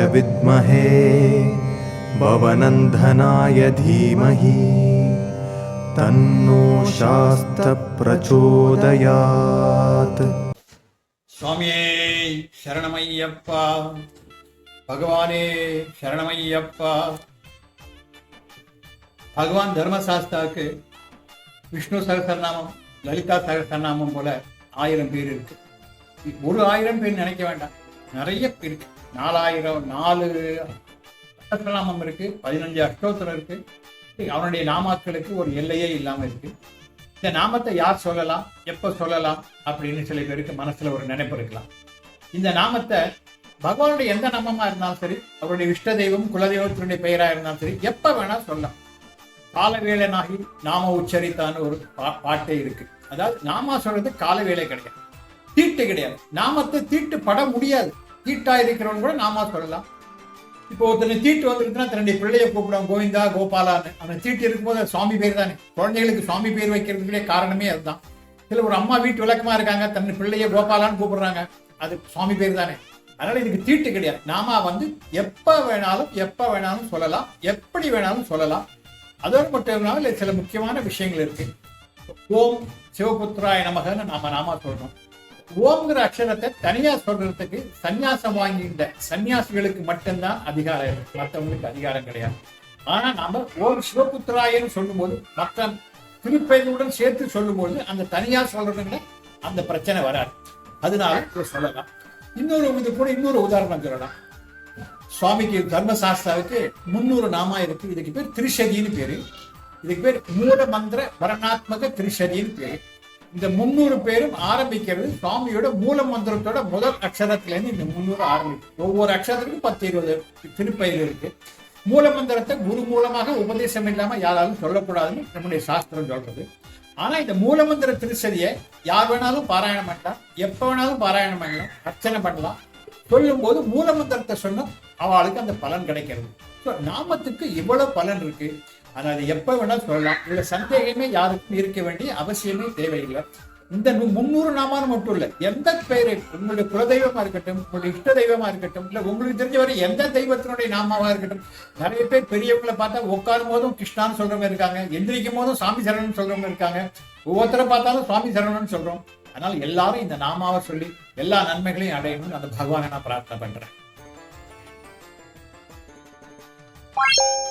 विद्महे भवनन्दनाय धीमहि तन्नो शास्त्रप्रचोदयात् சுவாமியே சரணமையப்பா பகவானே சரணமையப்பா பகவான் தர்மசாஸ்தாவுக்கு விஷ்ணு சகசரநாமம் லலிதா சகசரநாமம் போல ஆயிரம் பேர் இருக்கு ஒரு ஆயிரம் பேர் நினைக்க வேண்டாம் நிறைய இருக்கு நாலாயிரம் நாலு நாமம் இருக்கு பதினஞ்சு அஷ்டோத்திரம் இருக்கு. அவனுடைய நாமாக்களுக்கு ஒரு எல்லையே இல்லாம இருக்கு. இந்த நாமத்தை யார் சொல்லலாம் எப்ப சொல்லலாம் அப்படின்னு சில பேருக்கு மனசுல ஒரு நினைப்பு இருக்கலாம். இந்த நாமத்தை பகவானுடைய எந்த நாமமா இருந்தாலும் சரி அவருடைய இஷ்ட தெய்வம் குலதெய்வத்தினுடைய பெயரா இருந்தாலும் சரி எப்ப வேணா சொல்லலாம். காலவேளனாகி நாம உச்சரித்தான்னு ஒரு பா- பாட்டே இருக்கு. அதாவது நாமா சொல்றது காலவேளை கிடையாது. தீட்டு கிடையாது. நாமத்தை தீட்டு பட முடியாது. தீட்டா இருக்கிறவன் கூட நாமா சொல்லலாம். இப்போ ஒருத்தனை தீட்டு வந்துருக்குன்னா தன்னுடைய பிள்ளைய கூப்பிடுவான் கோவிந்தா கோபாலான்னு. அவன் தீட்டு இருக்கும்போது சுவாமி பேர் தானே. குழந்தைகளுக்கு சுவாமி பேர் வைக்கிறதுக்குள்ளே காரணமே அதுதான். சில ஒரு அம்மா வீட்டு விளக்கமா இருக்காங்க தன் பிள்ளைய கோபாலான்னு கூப்பிடுறாங்க. அது சுவாமி பேர் தானே. அதனால இதுக்கு தீட்டு கிடையாது. நாம வந்து எப்ப வேணாலும் எப்ப வேணாலும் சொல்லலாம். எப்படி வேணாலும் சொல்லலாம். அதோடு மட்டும் இல்லாமல் சில முக்கியமான விஷயங்கள் இருக்கு. ஓம் சிவபுத்ராய நமகன்னு நாம நாம சொல்றோம். ஓம்ங்கிற அக்ஷரத்தை தனியா சொல்றதுக்கு சன்னியாசம் வாங்கிட்ட சன்னியாசிகளுக்கு மட்டும்தான் அதிகாரம் இருக்கு. மற்றவங்களுக்கு அதிகாரம் கிடையாது. ஆனா நாம ஓம் சிவபுத்திராயன்னு சொல்லும்போது மற்ற திருப்பெயர்களுடன் சேர்த்து சொல்லும்போது அந்த தனியா சொல்றதுங்க அந்த பிரச்சனை வராது. அதனால சொல்லலாம். இன்னொரு இது கூட இன்னொரு உதாரணம் சொல்லலாம். சுவாமிக்கு தர்மசாஸ்திராவுக்கு முன்னூறு நாமா இருக்கு. இதுக்கு பேர் திரிஷதின்னு பேரு. இதுக்கு பேர் மூல மந்திர வரணாத்மக திரிஷதின்னு பேரு. இந்த முன்னூறு பேரும் ஆரம்பிக்கிறது சுவாமியோட மூல மந்திரத்தோட முதல் அக்ஷரத்துலேருந்து இந்த முன்னூறு ஆரம்பிக்கும். ஒவ்வொரு அக்ஷரத்துக்கும் பத்து இருபது திருப்பயில் இருக்கு. மூல மந்திரத்தை குரு மூலமாக உபதேசம் இல்லாம யாராலும் சொல்லக்கூடாதுன்னு நம்முடைய சாஸ்திரம் சொல்றது. ஆனா இந்த மூலமந்திர திருச்சதியை யார் வேணாலும் பாராயணம் பண்ணலாம் எப்ப வேணாலும் பாராயணம் பண்ணலாம் அர்ச்சனை பண்ணலாம். சொல்லும் போது மூலமந்திரத்தை சொன்னா அவளுக்கு அந்த பலன் கிடைக்கிறது. நாமத்துக்கு இவ்வளவு பலன் இருக்கு. ஆனால் அது எப்ப வேணாலும் சொல்லலாம். இதில் சந்தேகமே யாருக்கும் இருக்க வேண்டிய அவசியமே தேவையில்லை. இந்த முன்னூறு முந்நூறு நாமான்னு மட்டும் இல்ல எந்த பெயரை உங்களுடைய குலதெய்வமா இருக்கட்டும் உங்களுடைய இஷ்ட தெய்வமா இருக்கட்டும் இல்ல உங்களுக்கு தெரிஞ்சவரை எந்த தெய்வத்தினுடைய நாமாவா இருக்கட்டும் நிறைய பேர் பெரியவங்களை பார்த்தா உட்காரும் போதும் கிருஷ்ணான்னு சொல்றவங்க இருக்காங்க எந்திரிக்கும் போதும் சாமி சரணன் சொல்றவங்க இருக்காங்க ஒவ்வொருத்தரை பார்த்தாலும் சுவாமி சரணன் சொல்றோம். அதனால எல்லாரும் இந்த நாமாவை சொல்லி எல்லா நன்மைகளையும் அடையணும்னு அந்த பகவானை நான் பிரார்த்தனை பண்றேன். Thank you.